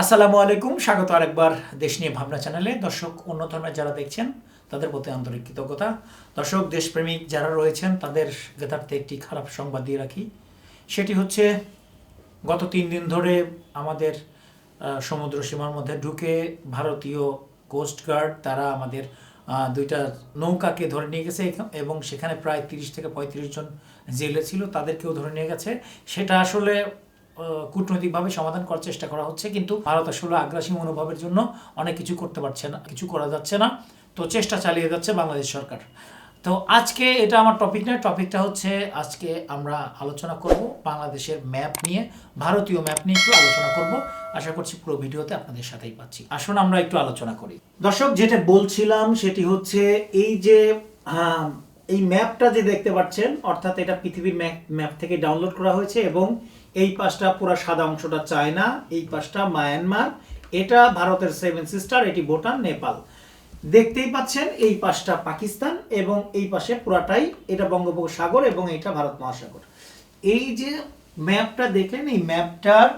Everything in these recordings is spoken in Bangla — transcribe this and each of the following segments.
আসসালামু আলাইকুম, স্বাগত আরেকবার দেশ নিয়ে ভাবনা চ্যানেলে। দর্শক অন্য ধর্মের যারা দেখছেন, তাদের প্রতি আন্তরিক কৃতজ্ঞতা। দর্শক, দেশপ্রেমিক যারা রয়েছেন, তাদের জ্ঞাতার্থে একটি খারাপ সংবাদ দিয়ে রাখি। সেটি হচ্ছে, গত তিন দিন ধরে আমাদের সমুদ্র সীমার মধ্যে ঢুকে ভারতীয় কোস্টগার্ড তারা আমাদের দুইটা নৌকাকে ধরে নিয়ে গেছে এবং সেখানে প্রায় তিরিশ থেকে পঁয়ত্রিশ জন জেলে ছিল, তাদেরকেও ধরে নিয়ে গেছে। সেটা আসলে কূটনৈতিকভাবে সমাধান করার চেষ্টা করা হচ্ছে, কিন্তু ভারত আসলে আগ্রাসী মনোভাবের জন্য অনেক কিছু করতে পারছে না, কিছু করা যাচ্ছে না। তো চেষ্টা চালিয়ে যাচ্ছে বাংলাদেশ সরকার। তো আজকে এটা আমার টপিক নয় টপিকটা হচ্ছে আজকে আমরা আলোচনা করব বাংলাদেশের ম্যাপ নিয়ে, ভারতীয় ম্যাপ নিয়ে একটু আলোচনা করব। আশা করছি পুরো ভিডিওতে আপনাদের সাথেই পাচ্ছি। আসুন আমরা একটু আলোচনা করি। দর্শক, যেটা বলছিলাম সেটি হচ্ছে এই যে এই ম্যাপটা যে দেখতে পাচ্ছেন, অর্থাৎ এটা পৃথিবীর ম্যাপ ম্যাপ থেকে ডাউনলোড করা হয়েছে এবং এই পাশটা পুরো সাদা অংশটা চায়না, এই পাশটা মায়ানমার, এটা ভারতের সেভেন সিস্টার এটি ভুটান, নেপাল। দেখতেই পাচ্ছেন এই পাশটা পাকিস্তান এবং এই পাশে পুরাটাই এটা বঙ্গোপসাগর এবং এটা ভারত মহাসাগর। এই যে ম্যাপটা দেখলেন, এই ম্যাপটার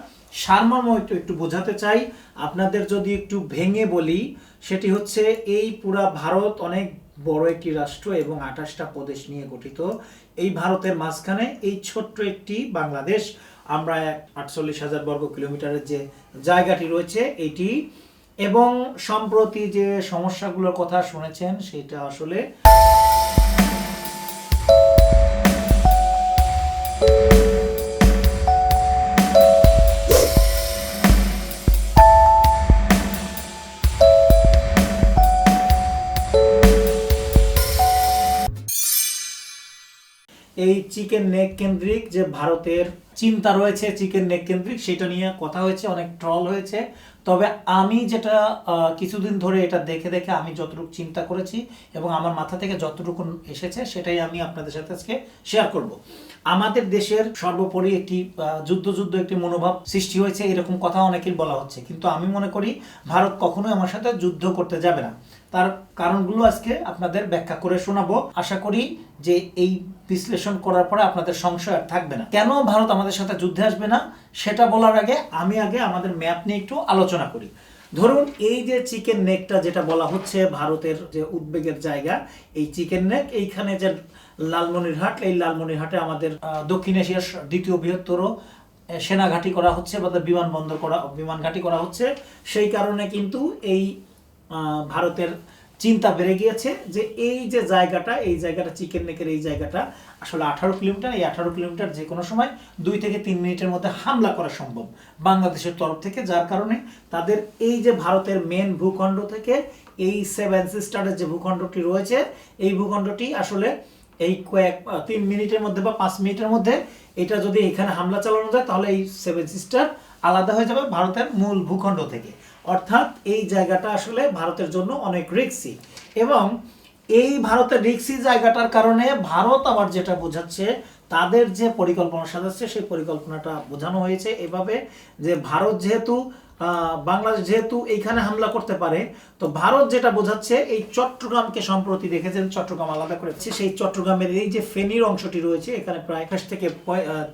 সারমর্ম একটু একটু বোঝাতে চাই। আপনাদের যদি একটু ভেঙে বলি, সেটি হচ্ছে এই পুরা ভারত অনেক বড় একটি রাষ্ট্র এবং আঠাশটা প্রদেশ নিয়ে গঠিত। এই ভারতের মাঝখানে এই ছোট্ট একটি বাংলাদেশ আমরা আটচল্লিশ হাজার বর্গ কিলোমিটারের যে জায়গাটি রয়েছে এটি, এবং সম্প্রতি যে সমস্যাগুলোর কথা শুনেছেন, সেটা আসলে এই চিকেন নেক কেন্দ্রিক যে ভারতের চিন্তা রয়েছে চিকেন নেক কেন্দ্রিক, সেটা নিয়ে কথা হয়েছে, অনেক ট্রল হয়েছে। তবে আমি যেটা কিছুদিন ধরে এটা দেখে দেখে আমি যতটুকু চিন্তা করেছি এবং আমার মাথা থেকে যতটুকু এসেছে, সেটাই আমি আপনাদের সাথে আজকে শেয়ার করব। আমাদের দেশের সর্বোপরি একটি যুদ্ধ যুদ্ধ একটি মনোভাব সৃষ্টি হয়েছে, এরকম কথা অনেকেই বলা হচ্ছে। কিন্তু আমি মনে করি, ভারত কখনোই আমার সাথে যুদ্ধ করতে যাবে না। তার কারণগুলো আজকে আপনাদের ব্যাখ্যা করে শোনাবো। আশা করি যে এই বিশ্লেষণ করার পরে আপনাদের সংশয় আর থাকবে না। কেন ভারত আমাদের সাথে যুদ্ধে আসবে না, সেটা বলার আগে আমি আগে আমাদের ম্যাপ নিয়ে একটু আলোচনা করি। ধরুন এই যে চিকেন নেকটা যেটা বলা হচ্ছে ভারতের যে উদ্বেগের জায়গা, এই চিকেন নেক, এইখানে যে লালমনিরহাট, এই লালমনিরহাটে আমাদের দক্ষিণ এশিয়ার দ্বিতীয় বৃহত্তর সেনাঘাঁটি করা হচ্ছে বা বিমানবন্দর করা বিমান ঘাঁটি করা হচ্ছে। সেই কারণে কিন্তু এই ভারতের চিন্তা বেড়ে গিয়েছে যে এই যে জায়গাটা, এই জায়গাটা চিকেন নেকের এই জায়গাটা আসলে আঠারো কিলোমিটার, এই আঠারো কিলোমিটার যে কোনো সময় দুই থেকে তিন মিনিটের মধ্যে হামলা করা সম্ভব বাংলাদেশের তরফ থেকে, যার কারণে তাদের এই যে ভারতের মেন ভূখণ্ড থেকে এই সেভেন সিস্টারের যে ভূখণ্ডটি রয়েছে, এই ভূখণ্ডটি আসলে এই কয়েক তিন মিনিটের মধ্যে বা পাঁচ মিনিটের মধ্যে এটা যদি এখানে হামলা চালানো যায়, তাহলে এই সেভেন সিস্টার আলাদা হয়ে যাবে ভারতের মূল ভূখণ্ড থেকে। অর্থাৎ এই জায়গাটা আসলে ভারতের জন্য অনেক রিক্সি এবং এই ভারতের রিক্সি জায়গাটার কারণে ভারত আবার যেটা বোঝাচ্ছে, তাদের যে পরিকল্পনা সাজাচ্ছে সেই পরিকল্পনাটা বোঝানো হয়েছে। এভাবে যে ভারত যেহেতু বাংলাদেশ যেহেতু এইখানে হামলা করতে পারে, তো ভারত যেটা বোঝাচ্ছে, এই চট্টগ্রামকে সম্প্রতি দেখেছেন, চট্টগ্রাম আলাদা করেছে সেই চট্টগ্রামের এই যে ফেনীর অংশটি রয়েছে, এখানে প্রায় একাশ থেকে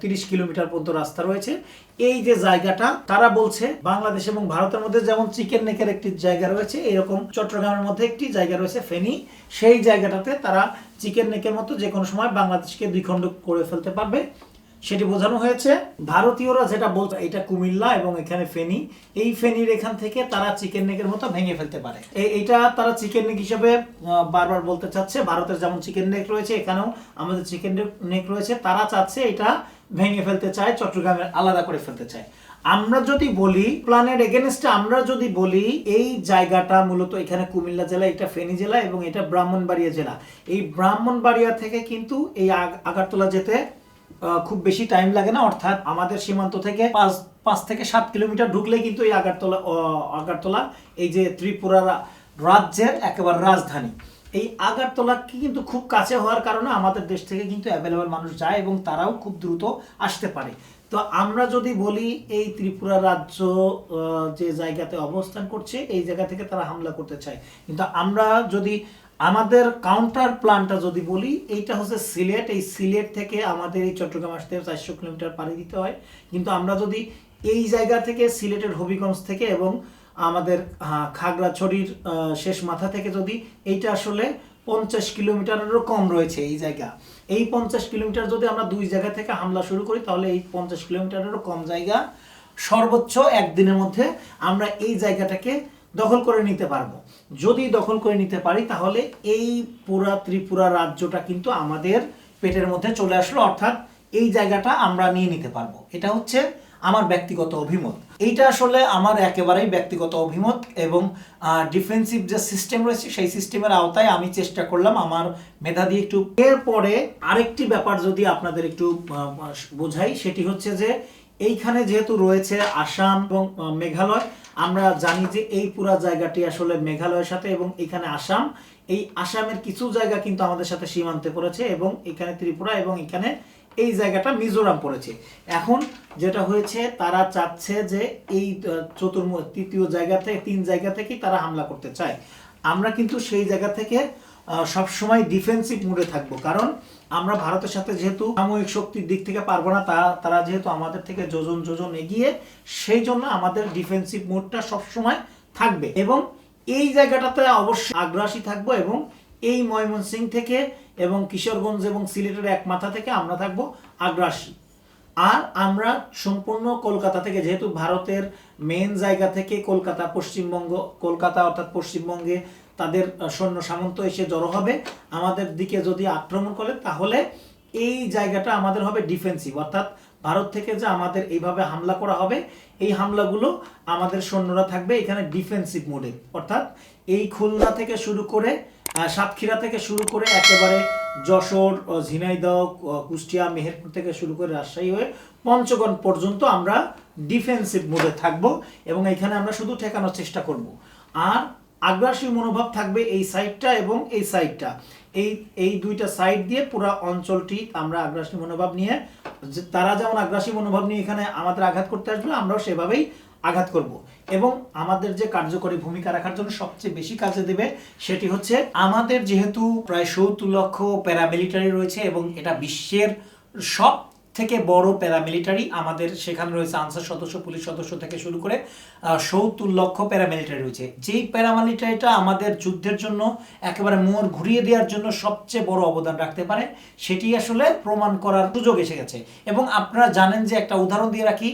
তিরিশ কিলোমিটার পর্যন্ত রাস্তা রয়েছে। এই যে জায়গাটা, তারা বলছে, বাংলাদেশ এবং ভারতের মধ্যে যেমন চিকেন নেকের একটি জায়গা রয়েছে, এরকম চট্টগ্রামের মধ্যে একটি জায়গা রয়েছে, ফেনী। সেই জায়গাটাতে তারা চিকেন নেকের মতো যে কোনো সময় বাংলাদেশকে দ্বিখণ্ড করে ফেলতে পারবে। সেটি বোঝানো হয়েছে। ভারতীয়রা যেটা বলছে এটা কুমিল্লা এবং এখানে ফেনী। এই ফেনীর এখান থেকে তারা চিকেন নেকের মতো ভেঙে ফেলতে পারে। এই- এইটা তারা চিকেন নেক হিসেবে বারবার বলতে চাচ্ছে। ভারতের যেমন চিকেন নেক রয়েছে, এখানেও আমাদের চিকেন নেক রয়েছে। তারা চাচ্ছে এটা ভেঙে ফেলতে চায় চট্টগ্রামের আলাদা করে ফেলতে চায়। আমরা যদি বলি প্ল্যানের এগেনস্টে আমরা যদি বলি, এই জায়গাটা মূলত এখানে কুমিল্লা জেলা, এটা ফেনী জেলা এবং এটা ব্রাহ্মণবাড়িয়া জেলা। এই ব্রাহ্মণবাড়িয়া থেকে কিন্তু এই আগ- আগারতলা যেতে খুব বেশি টাইম লাগে না। অর্থাৎ আমাদের সীমান্ত থেকে পাঁচ পাঁচ থেকে সাত কিলোমিটার ঢুকলে কিন্তু এই আগারতলা আগারতলা, এই যে ত্রিপুরা রাজ্যের একেবারে রাজধানী। এই আগারতলা কিন্তু খুব কাছে হওয়ার কারণে আমাদের দেশ থেকে কিন্তু অ্যাভেলেবেল মানুষ যায় এবং তারাও খুব দ্রুত আসতে পারে। তো আমরা যদি বলি এই ত্রিপুরা রাজ্য যে জায়গাতে অবস্থান করছে, এই জায়গা থেকে তারা হামলা করতে চায়। কিন্তু আমরা যদি আমাদের কাউন্টার প্ল্যানটা যদি বলি, এইটা হচ্ছে সিলেট। এই সিলেট থেকে আমাদের এই চট্টগ্রাম আসতে চারশো কিলোমিটার পাড়ি দিতে হয়। কিন্তু আমরা যদি এই জায়গা থেকে, সিলেটের হবিগঞ্জ থেকে এবং আমাদের খাগড়াছড়ির শেষ মাথা থেকে যদি এইটা আসলে পঞ্চাশ কিলোমিটারেরও কম রয়েছে এই জায়গা। এই পঞ্চাশ কিলোমিটার যদি আমরা দুই জায়গা থেকে হামলা শুরু করি, তাহলে এই পঞ্চাশ কিলোমিটারেরও কম জায়গা সর্বোচ্চ একদিনের মধ্যে আমরা এই জায়গাটাকে দখল করে নিতে পারব। যদি দখল করে নিতে পারি, তাহলে এই পুরা ত্রিপুরা রাজ্যটা কিন্তু আমাদের পেটের মধ্যে চলে আসলো, অর্থাৎ এই জায়গাটা আমরা নিয়ে নিতে পারব। এটা হচ্ছে আমার ব্যক্তিগত অভিমত। এইটা আসলে আমার একেবারেই ব্যক্তিগত অভিমত এবং ডিফেন্সিভ যে সিস্টেম রয়েছে, সেই সিস্টেমের আওতায় আমি চেষ্টা করলাম আমার মেধা দিয়ে একটু। এরপরে আরেকটি ব্যাপার যদি আপনাদের একটু বোঝাই, সেটি হচ্ছে যে এইখানে যেহেতু রয়েছে আসাম এবং মেঘালয় আমরা জানি যে এই পুরা জায়গাটি আসলে মেঘালয়ের সাথে এবং এখানে আসাম। এই আসামের কিছু জায়গা কিন্তু আমাদের সাথে সীমান্তে পড়েছে এবং এখানে ত্রিপুরা এবং এখানে এই জায়গাটা মিজোরাম পড়েছে। এখন যেটা হয়েছে, তারা চাচ্ছে যে এই চতুর্ম, তৃতীয় জায়গা থেকে, তিন জায়গা থেকেই তারা হামলা করতে চায়। আমরা কিন্তু সেই জায়গা থেকে সবসময় ডিফেন্সিভ মুডে থাকব। কারণ আমরা ভারতের সাথে যেহেতু সাময়িক শক্তির দিক থেকে পারব না, তা, তারা যেহেতু আমাদের থেকে যোজন যোজন এগিয়ে, সেই জন্য আমাদের ডিফেন্সিভ মোডটা সবসময় থাকবে। এবং এই জায়গাটাতে অবশ্যই আগ্রাসী থাকব এবং এই ময়মনসিং থেকে এবং কিশোরগঞ্জ এবং সিলেটের এক মাথা থেকে আমরা থাকব আগ্রাসী। আর আমরা সম্পূর্ণ কলকাতা থেকে, যেহেতু ভারতের মেন জায়গা থেকে কলকাতা, পশ্চিমবঙ্গ, কলকাতা অর্থাৎ পশ্চিমবঙ্গে তাদের সৈন্য সামন্ত এসে জড়ো হবে। আমাদের দিকে যদি আক্রমণ করে, তাহলে এই জায়গাটা আমাদের হবে ডিফেন্সিভ অর্থাৎ ভারত থেকে যে আমাদের এইভাবে হামলা করা হবে, এই হামলাগুলো আমাদের সৈন্যরা থাকবে এখানে ডিফেন্সিভ মোডে অর্থাৎ এই খুলনা থেকে শুরু করে সাতক্ষীরা থেকে শুরু করে একেবারে যশোর ঝিনাইদহ কুষ্টিয়া, মেহেরপুর থেকে শুরু করে রাজশাহী হয়ে পঞ্চগণ পর্যন্ত আমরা ডিফেন্সিভ মোডে থাকব এবং এখানে আমরা শুধু ঠেকানোর চেষ্টা করব। আর আগ্রাসী মনোভাব থাকবে এই সাইডটা এবং এই সাইডটা এই এই দুইটা সাইড দিয়ে পুরো অঞ্চলটি আমরা আগ্রাসী মনোভাব নিয়ে তারা যেমন আগ্রাসী মনোভাব নিয়ে এখানে আমাদের আঘাত করতে আসবে, আমরাও সেভাবেই আঘাত করব। এবং আমাদের যে কার্যকরী ভূমিকা রাখার জন্য সবচেয়ে বেশি কাজে দেবে সেটি হচ্ছে আমাদের যেহেতু প্রায় সত্তর লক্ষ প্যারামিলিটারি রয়েছে এবং এটা বিশ্বের সব থেকে বড় প্যারামিলিটারি আমাদের সেখানে রয়েছে আনসার সদস্য, পুলিশ সদস্য থেকে শুরু করে সত্তর লক্ষ প্যারামিলিটারি রয়েছে। যেই প্যারামিলিটারিটা আমাদের যুদ্ধের জন্য একেবারে মোড় ঘুরিয়ে দেওয়ার জন্য সবচেয়ে বড় অবদান রাখতে পারে, সেটি আসলে প্রমাণ করার সুযোগ এসে গেছে। এবং আপনারা জানেন যে একটা উদাহরণ দিয়ে রাখি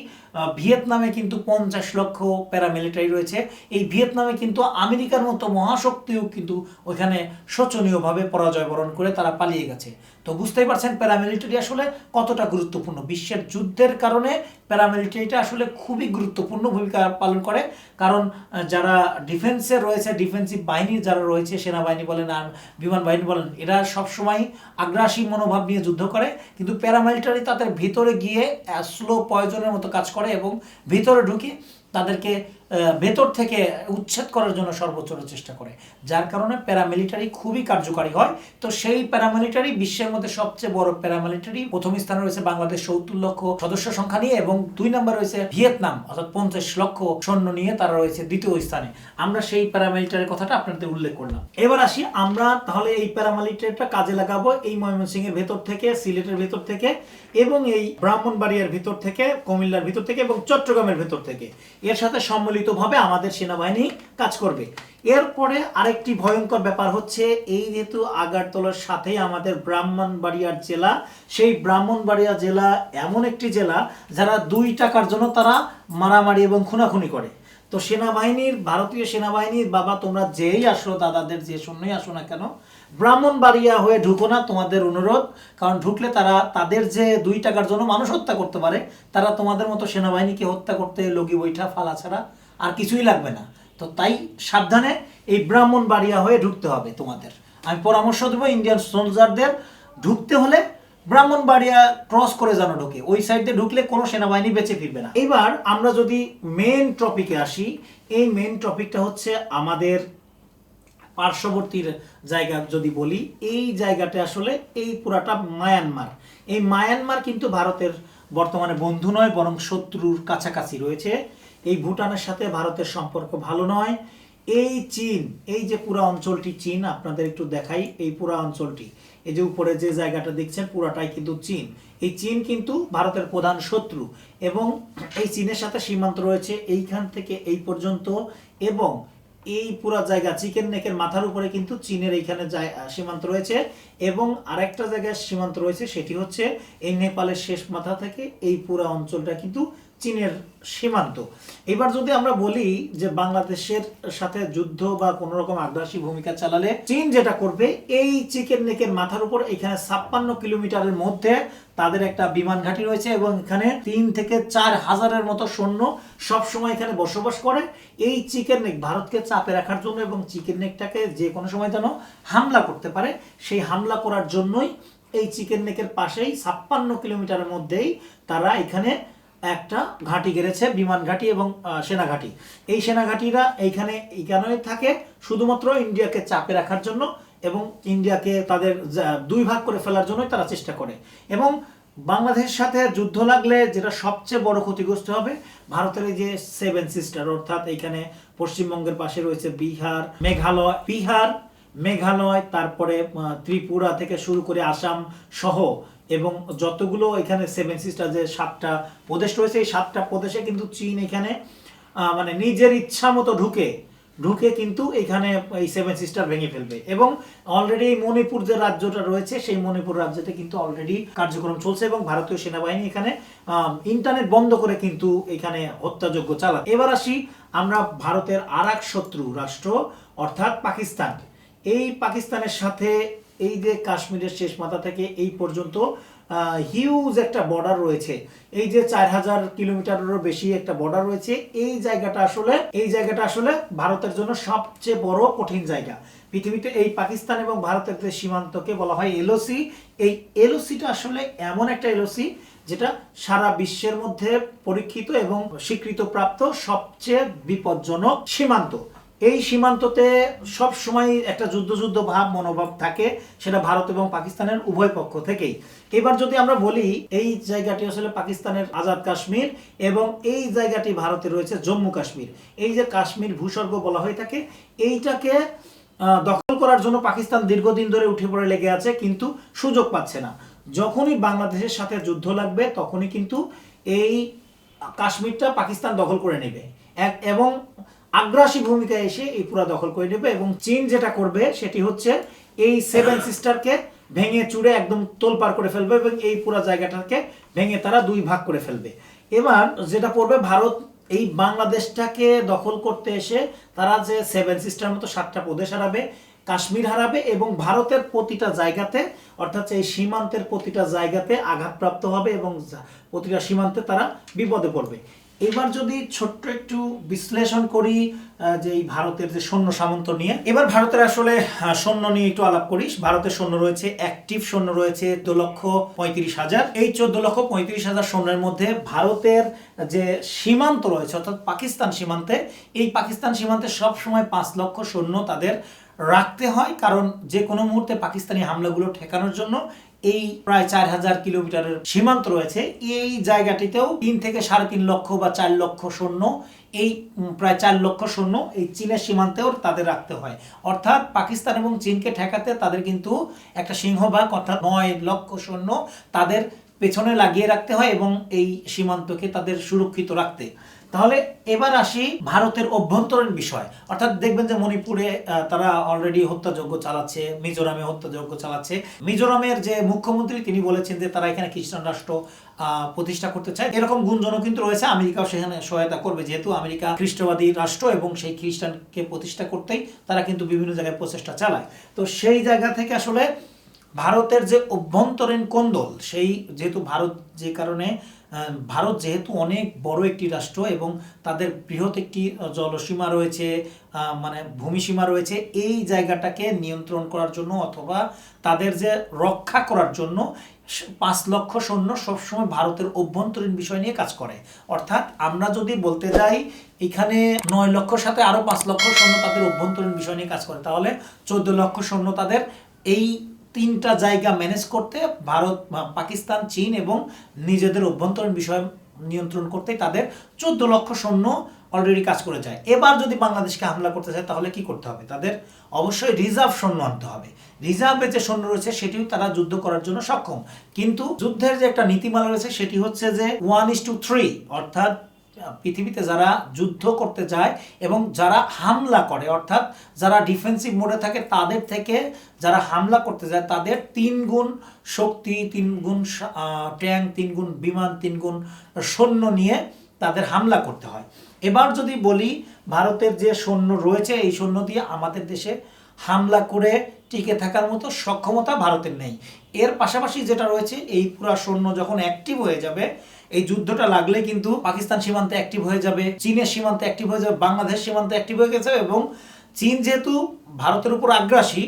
ভিয়েতনামে কিন্তু পঞ্চাশ লক্ষ প্যারামিলিটারি রয়েছে। এই ভিয়েতনামে কিন্তু আমেরিকার মতো মহাশক্তিও কিন্তু ওইখানে শোচনীয়ভাবে পরাজয় বরণ করে তারা পালিয়ে গেছে। তো বুঝতেই পারছেন প্যারামিলিটারি আসলে কতটা গুরুত্বপূর্ণ। বিশ্বের যুদ্ধের কারণে প্যারামিলিটারিটা আসলে খুবই গুরুত্বপূর্ণ ভূমিকা পালন করে। কারণ যারা ডিফেন্সে রয়েছে, ডিফেন্সিভ বাহিনী যারা রয়েছে, সেনাবাহিনী বলেন আর বিমান বাহিনী বলেন, এরা সবসময় আগ্রাসী মনোভাব নিয়ে যুদ্ধ করে। কিন্তু প্যারামিলিটারি তাদের ভিতরে গিয়ে স্লো পয়জনের মতো কাজ করে। এবং ভিতরে ঢুকে তাদেরকে ভেতর থেকে উচ্ছেদ করার জন্য সর্বোচ্চ চেষ্টা করে। যার কারণে প্যারামিলিটারি খুবই কার্যকারী হয়। তো সেই প্যারামিলিটারি বিশ্বের মধ্যে সবচেয়ে বড় প্যারামিলিটারি প্রথম স্থানে রয়েছে বাংলাদেশ সত্তর লক্ষ সদস্য সংখ্যা নিয়ে এবং দুই নম্বর রয়েছে ভিয়েতনাম, অর্থাৎ পঞ্চাশ লক্ষ সৈন্য নিয়ে তারা রয়েছে দ্বিতীয় স্থানে। আমরা সেই প্যারামিলিটারির কথাটা আপনাদের উল্লেখ করলাম। এবার আসি, আমরা তাহলে এই প্যারামিলিটারিটা কাজে লাগাবো এই ময়মনসিংহের ভেতর থেকে, সিলেটের ভেতর থেকে এবং এই ব্রাহ্মণবাড়িয়ার ভিতর থেকে, কুমিল্লার ভিতর থেকে এবং চট্টগ্রামের ভেতর থেকে। এর সাথে সম্মিলিতভাবে আমাদের সেনাবাহিনী কাজ করবে। এরপরে আরেকটি ভয়ঙ্কর ব্যাপার হচ্ছে, এই যেহেতু আগারতলার সাথেই আমাদের ব্রাহ্মণবাড়িয়ার জেলা, সেই ব্রাহ্মণবাড়িয়া জেলা এমন একটি জেলা যারা দুই টাকার জন্য তারা মারামারি এবং খুনাখুনি করে। তো সেনাবাহিনীর, ভারতীয় সেনাবাহিনীর, বাবা তোমরা যেই আসো, দাদাদের যে শূন্যই আসো না কেন, ব্রাহ্মণবাড়িয়া হয়ে ঢুকো না তোমাদের অনুরোধ, কারণ ঢুকলে তারা তাদের যে দুই টাকার জন্য মানুষ হত্যা করতে পারে, তারা তোমাদের মতো সেনাবাহিনীকে হত্যা করতে, লগি বৈঠা, ফালা ছাড়া আর কিছুই লাগবে না। তো তাই সাবধানে এই ব্রাহ্মণবাড়িয়া হয়ে ঢুকতে হবে তোমাদের। আমি পরামর্শ দেবো ইন্ডিয়ান সোলজারদের ঢুকতে হলে ব্রাহ্মণবাড়িয়া ক্রস করে যেন ঢোকে। ওই সাইডে ঢুকলে কোনো সেনাবাহিনী বেঁচে ফিরবে না। এবার আমরা যদি মেন টপিকে আসি, এই মেন টপিকটা হচ্ছে আমাদের পার্শ্ববর্তীর জায়গা যদি বলি, এই জায়গাটা আসলে এই পুরাটা মায়ানমার। এই মায়ানমার কিন্তু ভারতের বর্তমানে বন্ধু নয়, বরং শত্রুর কাছাকাছি রয়েছে। এই ভুটানের সাথে ভারতের সম্পর্ক ভালো নয়। এই চীন, এই যে পুরো অঞ্চলটি চীন, আপনাদের একটু দেখাই এই পুরো অঞ্চলটি। এই যে উপরে যে জায়গাটা দেখছেন, পুরাটাই কিন্তু চীন। এই চীন কিন্তু ভারতের প্রধান শত্রু এবং এই চীনের সাথে সীমান্ত রয়েছে এইখান থেকে এই পর্যন্ত এবং এই পুরা জায়গা চিকেন নেকের মাথার উপরে কিন্তু চীনের এইখানে সীমান্ত রয়েছে এবং আরেকটা জায়গায় সীমান্ত রয়েছে সেটি হচ্ছে এই নেপালের শেষ মাথা থেকে এই পুরা অঞ্চলটা কিন্তু চীনের সীমান্ত। এবার যদি আমরা বলি যে বাংলাদেশের সাথে যুদ্ধ বা কোন রকম আগ্রাসী ভূমিকা চালালে চীন যেটা করবে, এই চিকেন নেকের মাথার উপর এখানে ছাপ্পান্ন কিলোমিটারের মধ্যে তাদের একটা বিমান ঘাঁটি রয়েছে এবং এখানে তিন থেকে চার হাজারের মতো সৈন্য সবসময় এখানে বসবাস করে। এই চিকেন নেক ভারতকে চাপে রাখার জন্য এবং চিকেন নেকটাকে যে কোনো সময় যেন হামলা করতে পারে, সেই হামলা করার জন্যই এই চিকেন নেকের পাশেই ছাপ্পান্ন কিলোমিটারের মধ্যেই তারা এখানে একটা ঘাঁটি গেড়েছে, বিমান ঘাঁটি এবং সেনা ঘাঁটি। এই সেনা ঘাঁটিরা এইখানে এইখানে থাকে? শুধুমাত্র ইন্ডিয়াকে চাপে রাখার জন্য এবং ইন্ডিয়াকে তাদের দুই ভাগ করে ফেলার জন্যই তারা চেষ্টা করে। এবং বাংলাদেশের সাথে যুদ্ধ লাগলে যেটা সবচেয়ে বড় ক্ষতিগ্রস্ত হবে, ভারতের এই যে সেভেন সিস্টার, অর্থাৎ এইখানে পশ্চিমবঙ্গের পাশে রয়েছে বিহার, মেঘালয়। বিহার মেঘালয়, তারপরে ত্রিপুরা থেকে শুরু করে আসাম সহ এবং যতগুলো এখানে সেভেন সিস্টার যে সাতটা প্রদেশ রয়েছে, এই সাতটা প্রদেশে কিন্তু চীন এখানে মানে নিজের ইচ্ছা মতো ঢুকে ঢুকে কিন্তু এখানে এই সেভেন সিস্টার ভেঙে ফেলবে এবং অলরেডি এই মণিপুর যে রাজ্যটা রয়েছে, সেই মণিপুর রাজ্যতে কিন্তু অলরেডি কার্যক্রম চলছে এবং ভারতীয় সেনাবাহিনী এখানে ইন্টারনেট বন্ধ করে কিন্তু এখানে হত্যাযজ্ঞ চালায়। এবার আসি আমরা ভারতের আর শত্রু রাষ্ট্র, অর্থাৎ পাকিস্তান এই পাকিস্তানের সাথে, এই যে কাশ্মীরের শেষ মাথা থেকে এই পর্যন্ত হিউজ একটা বর্ডার রয়েছে। এই যে চার হাজার কিলোমিটারেরও বেশি একটা বর্ডার রয়েছে। এই জায়গাটা আসলে, এই জায়গাটা আসলে ভারতের জন্য সবচেয়ে বড় কঠিন জায়গা। পৃথিবীতে এই পাকিস্তান এবং ভারতের যে সীমান্তকে বলা হয় এলওসি এই এলওসিটা আসলে এমন একটা এলওসি যেটা সারা বিশ্বের মধ্যে পরীক্ষিত এবং স্বীকৃত প্রাপ্ত সবচেয়ে বিপজ্জনক সীমান্ত। এই সীমান্ততে সব সময় একটা যুদ্ধ যুদ্ধ ভাব মনোভাব থাকে, সেটা ভারত এবং পাকিস্তানের উভয় পক্ষ থেকেই। এবার যদি আমরা বলি, এই জায়গাটি আসলে পাকিস্তানের আজাদ কাশ্মীর এবং এই জায়গাটি ভারতে রয়েছে জম্মু কাশ্মীর। এই যে কাশ্মীর ভূস্বর্গ বলা হয়ে থাকে, এইটাকে দখল করার জন্য পাকিস্তান দীর্ঘদিন ধরে উঠে পড়ে লেগে আছে, কিন্তু সুযোগ পাচ্ছে না। যখনই বাংলাদেশের সাথে যুদ্ধ লাগবে, তখনই কিন্তু এই কাশ্মীরটা পাকিস্তান দখল করে নেবে। এবং আগ্রাসী ভূমিকা এসে এই পুরা দখল করে নেবে এবং চীন যেটা করবে সেটি হচ্ছে এই সেভেন সিস্টারকে ভেঙে চুড়ে একদম তোলপার করে ফেলবে এবং এই পুরা জায়গাটাকে ভেঙে তারা দুই ভাগ করে ফেলবে। এবার যেটা পড়বে, ভারত এই বাংলাদেশটাকে দখল করতে এসে তারা যে সেভেন সিস্টার মতো সাতটা প্রদেশ হারাবে, কাশ্মীর হারাবে এবং ভারতের প্রতিটা জায়গাতে, অর্থাৎ এই সীমান্তের প্রতিটা জায়গাতে আঘাতপ্রাপ্ত হবে এবং প্রতিটা সীমান্তে তারা বিপদে পড়বে। এবার যদি ছোট্ট একটু বিশ্লেষণ করি যে এই ভারতের যে সৈন্য সামন্ত নিয়ে। এবার ভারতের আসলে সৈন্য নিয়ে একটু আলাপ করিস ভারতের সৈন্য রয়েছে অ্যাক্টিভ সৈন্য রয়েছে দু লক্ষ পঁয়ত্রিশ হাজার। এই চোদ্দ লক্ষ পঁয়ত্রিশ হাজার সৈন্যের মধ্যে ভারতের যে সীমান্ত রয়েছে, অর্থাৎ পাকিস্তান সীমান্তে, এই পাকিস্তান সীমান্তে সব সময় পাঁচ লক্ষ সৈন্য তাদের রাখতে হয়। কারণ যে কোনো মুহূর্তে পাকিস্তানি হামলাগুলো ঠেকানোর জন্য এই প্রায় চার হাজার কিলোমিটারের সীমান্ত রয়েছে। এই জায়গাটিতেও তিন থেকে সাড়ে তিন লক্ষ বা চার লক্ষ সৈন্য, এই প্রায় চার লক্ষ সৈন্য এই চীনের সীমান্তেও তাদের রাখতে হয়। অর্থাৎ পাকিস্তান এবং চীনকে ঠেকাতে তাদের কিন্তু একটা সিংহভাগ অর্থাৎ নয় লক্ষ সৈন্য তাদের পেছনে লাগিয়ে রাখতে হয় এবং এই সীমান্তকে তাদের সুরক্ষিত রাখতে। তাহলে এবার আসি ভারতের অভ্যন্তরীণ বিষয়। অর্থাৎ দেখবেন যে মণিপুরে তারা অলরেডি হত্যাযজ্ঞ চালাচ্ছে, মিজোরামে হত্যাযজ্ঞ চালাচ্ছে। মিজোরামের যে মুখ্যমন্ত্রী, তিনি বলেছেন যে তারা এখানে খ্রিস্টান রাষ্ট্র প্রতিষ্ঠা করতে চায়। এরকম গুঞ্জনও কিন্তু রয়েছে। আমেরিকাও সেখানে সহায়তা করবে। যেহেতু আমেরিকা খ্রিস্টবাদী রাষ্ট্র এবং সেই খ্রিস্টানকে প্রতিষ্ঠা করতেই তারা কিন্তু বিভিন্ন জায়গায় প্রচেষ্টা চালায়। তো সেই জায়গা থেকে আসলে ভারতের যে অভ্যন্তরীণ কোন্দল, সেই যেহেতু ভারত যে কারণে ভারত যেহেতু অনেক বড় একটি রাষ্ট্র এবং তাদের বৃহৎ একটি জলসীমা রয়েছে মানে ভূমিসীমা রয়েছে, এই জায়গাটাকে নিয়ন্ত্রণ করার জন্য অথবা তাদের যে রক্ষা করার জন্য পাঁচ লক্ষ সৈন্য সবসময় ভারতের অভ্যন্তরীণ বিষয় নিয়ে কাজ করে। অর্থাৎ আমরা যদি বলতে যাই, এখানে নয় লক্ষ সাথে আরও পাঁচ লক্ষ সৈন্য তাদের অভ্যন্তরীণ বিষয় নিয়ে কাজ করে। তাহলে চোদ্দ লক্ষ সৈন্য তাদের এই তিনটা জায়গা ম্যানেজ করতে ভারত পাকিস্তান, চীন এবং নিজেদের অভ্যন্তরীণ বিষয় নিয়ন্ত্রণ করতে তাদের চোদ্দ লক্ষ সৈন্য অলরেডি কাজ করে যায়। এবার যদি বাংলাদেশকে হামলা করতে চায়, তাহলে কি করতে হবে? তাদের অবশ্যই রিজার্ভ সৈন্য আনতে হবে। রিজার্ভে যে সৈন্য রয়েছে, সেটিও তারা যুদ্ধ করার জন্য সক্ষম। কিন্তু যুদ্ধের যে একটা নীতিমালা রয়েছে, সেটি হচ্ছে যে ওয়ান ইস টু থ্রি অর্থাৎ পৃথিবীতে যারা যুদ্ধ করতে যায় এবং যারা হামলা করে, অর্থাৎ যারা ডিফেন্সিভ মোডে থাকে, তাদের থেকে যারা হামলা করতে যায়, তাদের তিন গুণ শক্তি, তিন গুণ ট্যাঙ্ক তিন গুণ বিমান, তিন গুণ সৈন্য নিয়ে তাদের হামলা করতে হয়। এবার যদি বলি, ভারতের যে সৈন্য রয়েছে, এই সৈন্য দিয়ে আমাদের দেশে হামলা করে টিকে থাকার মতো সক্ষমতা ভারতের নেই। এর পাশাপাশি যেটা রয়েছে, এই পুরা সৈন্য যখন অ্যাক্টিভ হয়ে যাবে এই যুদ্ধটা লাগলে কিন্তু পাকিস্তান সীমান্তে অ্যাক্টিভ হয়ে যাবে, চীনের সীমান্তে অ্যাক্টিভ হয়ে যাবে, বাংলাদেশ সীমান্তে অ্যাক্টিভ হয়ে গেছে এবং চীন যেহেতু ভারতের উপর আগ্রাসী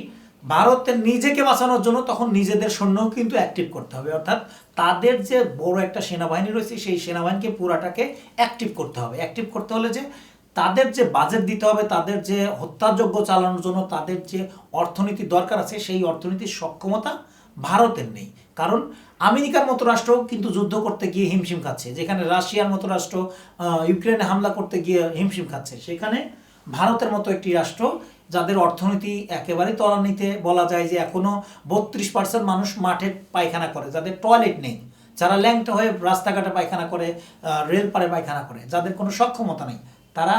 ভারতের নিজেকে বাঁচানোর জন্য তখন নিজেদের সৈন্যও কিন্তু অ্যাক্টিভ করতে হবে। অর্থাৎ তাদের যে বড় একটা সেনাবাহিনী রয়েছে, সেই সেনাবাহিনীকে পুরাটাকে অ্যাক্টিভ করতে হবে। অ্যাক্টিভ করতে হলে যে তাদের যে বাজেট দিতে হবে, তাদের যে হত্যাযোগ্য চালানোর জন্য তাদের যে অর্থনীতি দরকার আছে, সেই অর্থনীতির সক্ষমতা ভারতের নেই। কারণ আমেরিকার মতো রাষ্ট্র কিন্তু যুদ্ধ করতে গিয়ে হিমশিম খাচ্ছে যেখানে রাশিয়ার মতো রাষ্ট্র ইউক্রেনে হামলা করতে গিয়ে হিমশিম খাচ্ছে। সেখানে ভারতের মতো একটি রাষ্ট্র যাদের অর্থনীতি একেবারেই তলানিতে বলা যায় যে এখনও বত্রিশ পার্সেন্ট মানুষ মাঠে পায়খানা করে যাদের টয়লেট নেই যারা ল্যাংটা হয়ে রাস্তাঘাটে পায়খানা করে আহ, রেল পারে পায়খানা করে যাদের কোনো সক্ষমতা নেই। তারা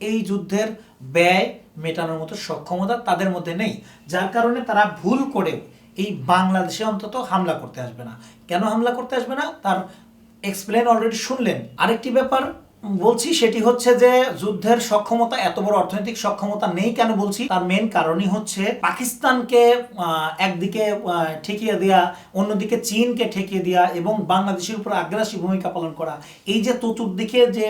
এই যুদ্ধের ব্যয় মেটানোর মতো সক্ষমতা তাদের মধ্যে নেই যার কারণে তারা ভুল করেও এই বাংলাদেশে অন্তত হামলা করতে আসবে না। কেন হামলা করতে আসবে না? তার এক্সপ্লেন অলরেডি শুনলেন। আরেকটি ব্যাপার বলছি, সেটি হচ্ছে যে যুদ্ধের সক্ষমতা, এত বড় অর্থনৈতিক সক্ষমতা নেই কেন বলছি? তার মেন কারণই হচ্ছে পাকিস্তানকে একদিকে ঠেকিয়ে দেয়া, অন্যদিকে চীনকে ঠেকিয়ে দেয়া এবং বাংলাদেশের উপর আগ্রাসী ভূমিকা পালন করা। এই যে চতুর্দিকে যে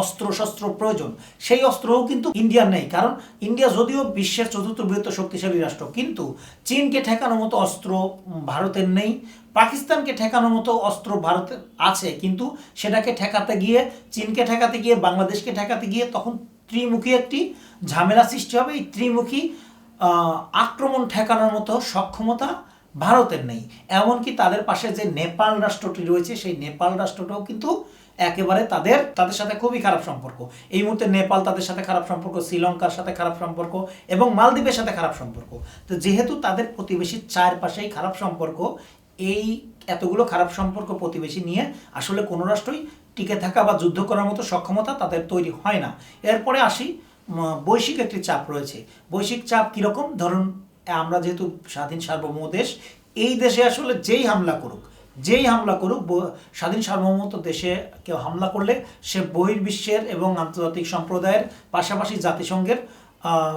অস্ত্র শস্ত্র প্রয়োজন। সেই অস্ত্রও কিন্তু ইন্ডিয়ার নেই। কারণ ইন্ডিয়া যদিও বিশ্বের চতুর্থ বৃহত্তর শক্তিশালী রাষ্ট্র, কিন্তু চীনকে ঠেকানোর মতো অস্ত্র ভারতের নেই, পাকিস্তানকে ঠেকানোর মতো অস্ত্র ভারতের আছে, কিন্তু সেটাকে ঠেকাতে গিয়ে, চীনকে ঠেকাতে গিয়ে, বাংলাদেশকে ঠেকাতে গিয়ে তখন ত্রিমুখী একটি ঝামেলা সৃষ্টি হবে। এই ত্রিমুখী আক্রমণ ঠেকানোর মতো সক্ষমতা ভারতের নেই। এমনকি তাদের পাশে যে নেপাল রাষ্ট্রটি রয়েছে, সেই নেপাল রাষ্ট্রটাও কিন্তু একেবারে তাদের তাদের সাথে খুবই খারাপ সম্পর্ক। এই মুহূর্তে নেপাল তাদের সাথে খারাপ সম্পর্ক, শ্রীলঙ্কার সাথে খারাপ সম্পর্ক এবং মালদ্বীপের সাথে খারাপ সম্পর্ক। তো যেহেতু তাদের প্রতিবেশীর চারপাশেই খারাপ সম্পর্ক, এই এতগুলো খারাপ সম্পর্ক প্রতিবেশী নিয়ে আসলে কোনো রাষ্ট্রই টিকে থাকা বা যুদ্ধ করার মতো সক্ষমতা তাদের তৈরি হয় না। এরপরে আসি বৈশ্বিক একটি চাপ রয়েছে। বৈশ্বিক চাপ কীরকম? ধরুন, আমরা যেহেতু স্বাধীন সার্বভৌম দেশ, এই দেশে আসলে যেই হামলা করুক যেই হামলা করুক স্বাধীন সার্বভৌমত্ব দেশে কেউ হামলা করলে সে বহির্বিশ্বের এবং আন্তর্জাতিক সম্প্রদায়ের পাশাপাশি জাতিসংঘের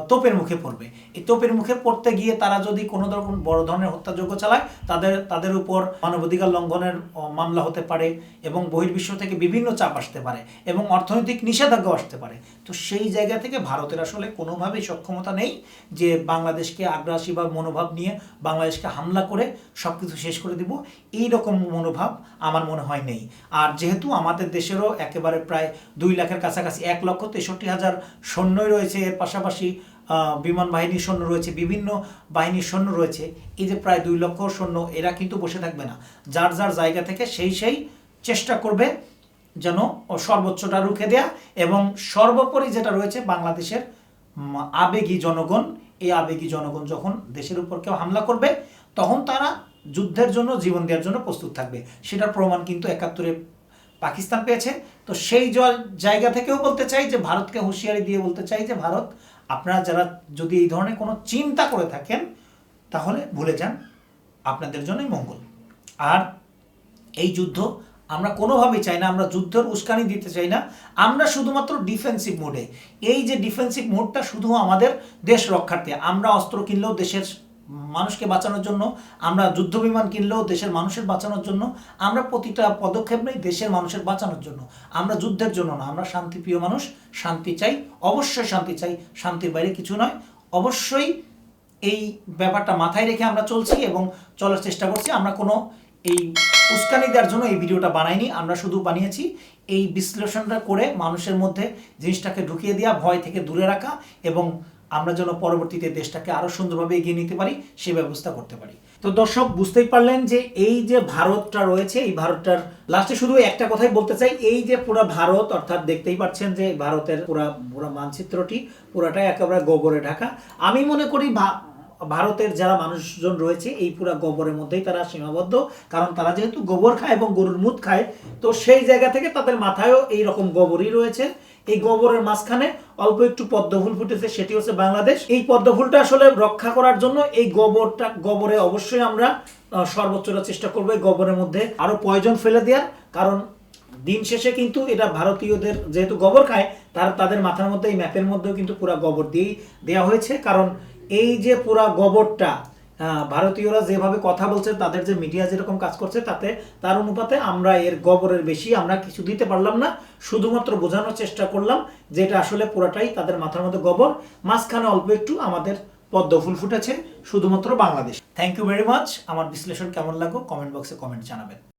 তোপের মুখে পড়বে। এই তোপের মুখে পড়তে গিয়ে তারা যদি কোনো ধরনের বড় ধরনের হত্যাযোগ্য চালায়, তাদের তাদের উপর মানবাধিকার লঙ্ঘনের মামলা হতে পারে এবং বহির্বিশ্ব থেকে বিভিন্ন চাপ আসতে পারে এবং অর্থনৈতিক নিষেধাজ্ঞা আসতে পারে। তো সেই জায়গা থেকে ভারতের আসলে কোনোভাবেই সক্ষমতা নেই যে বাংলাদেশকে আগ্রাসী বা মনোভাব নিয়ে বাংলাদেশকে হামলা করে সব কিছু শেষ করে দিব। এই রকম মনোভাব আমার মনে হয় নেই। আর যেহেতু আমাদের দেশেরও একেবারে প্রায় দুই লাখের কাছাকাছি, এক লক্ষ তেষট্টি হাজার সৈন্যই রয়েছে এর পাশাপাশি আহ, বিমান বাহিনীর সৈন্য রয়েছে বিভিন্ন বাহিনীর সৈন্য রয়েছে। এই যে প্রায় দুই লক্ষ সৈন্য এরা কিন্তু বসে থাকবে না। যার যার জায়গা থেকে সেই সেই চেষ্টা করবে যেন সর্বোচ্চটা রুখে দেয়া এবং সর্বোপরি যেটা রয়েছে বাংলাদেশের আবেগী জনগণ এই আবেগী জনগণ যখন দেশের উপর কেউ হামলা করবে তখন তারা যুদ্ধের জন্য জীবন দেওয়ার জন্য প্রস্তুত থাকবে। সেটার প্রমাণ কিন্তু একাত্তরে পাকিস্তান পেয়েছে। তো সেই জায়গা থেকেও বলতে চাই যে ভারতকে হুঁশিয়ারি দিয়ে বলতে চাই যে ভারত আপনারা যারা যদি এই ধরনের কোনো চিন্তা করে থাকেন, তাহলে ভুলে যান। আপনাদের জন্যই মঙ্গল। আর এই যুদ্ধ আমরা কোনোভাবেই চাই না, আমরা যুদ্ধের উস্কানি দিতে চাই না। আমরা শুধুমাত্র ডিফেন্সিভ মোডে এই যে ডিফেন্সিভ মোডটা শুধু আমাদের দেশ রক্ষার্থে, আমরা অস্ত্র কিনলেও দেশের মানুষকে বাঁচানোর জন্য, আমরা যুদ্ধ বিমান কিনলেও দেশের মানুষের বাঁচানোর জন্য, আমরা প্রতিটা পদক্ষেপ নেই দেশের মানুষের বাঁচানোর জন্য। আমরা যুদ্ধের জন্য না, আমরা শান্তিপ্রিয় মানুষ, শান্তি চাই, অবশ্যই শান্তি চাই, শান্তির বাইরে কিছু নয়। অবশ্যই এই ব্যাপারটা মাথায় রেখে আমরা চলছি এবং চলার চেষ্টা করছি। আমরা কোনো এই উস্কানি দেওয়ার জন্য এই ভিডিওটা বানাইনি, আমরা শুধু বানিয়েছি এই বিশ্লেষণটা করে মানুষের মধ্যে জিনিসটাকে ঢুকিয়ে দেওয়া ভয় থেকে দূরে রাখা এবং আমরা যেন পরবর্তীতে দেশটাকে আরও সুন্দরভাবে এগিয়ে নিতে পারি, সে ব্যবস্থা করতে পারি। তো দর্শক, বুঝতেই পারলেন যে এই যে ভারতটা রয়েছে, এই ভারতটার লাস্টে শুধু একটা কথাই বলতে চাই, এই যে পুরা ভারত, অর্থাৎ দেখতেই পাচ্ছেন যে ভারতের পুরা পুরা মানচিত্রটি পুরাটাই একেবারে গোবরে ঢাকা। আমি মনে করি ভারতের যারা মানুষজন রয়েছে, এই পুরা গোবরের মধ্যেই তারা সীমাবদ্ধ, কারণ তারা যেহেতু গোবর খায় এবং গরুর মুদ খায়, তো সেই জায়গা থেকে তাদের মাথায়ও এই রকম গোবরই রয়েছে। এই গোবরের মাঝখানে অল্প একটু পদ্ম ফুল ফুটেছে, সেটি হচ্ছে বাংলাদেশ। এই পদ্ম ফুলটা আসলে রক্ষা করার জন্য এই গোবরটা, গোবরে অবশ্যই আমরা সর্বোচ্চটা চেষ্টা করব এই গোবরের মধ্যে। আরও প্রয়োজন ফেলে দেওয়ার, কারণ দিন শেষে কিন্তু এটা ভারতীয়দের যেহেতু গোবর খায়, তার, তাদের মাথার মধ্যে এই ম্যাপের মধ্যেও কিন্তু পুরা গোবর দিয়েই দেওয়া হয়েছে। কারণ এই যে পুরা গোবরটা ভারতীয়রা যেভাবে কথা বলছে, তাদের যে মিডিয়া যেরকম কাজ করছে, তাতে তার অনুপাতে আমরা এর গবরের বেশি আমরা কিছু দিতে পারলাম না। শুধুমাত্র বোঝানোর চেষ্টা করলাম যে এটা আসলে পুরাটাই তাদের মাথার মধ্যে গবর। মাঝখানে অল্প একটু আমাদের পদ্ম ফুল ফুটেছে, শুধুমাত্র Bangladesh. Thank you very much আমার বিশ্লেষণ কেমন লাগল কমেন্ট বক্সে কমেন্ট জানাবেন।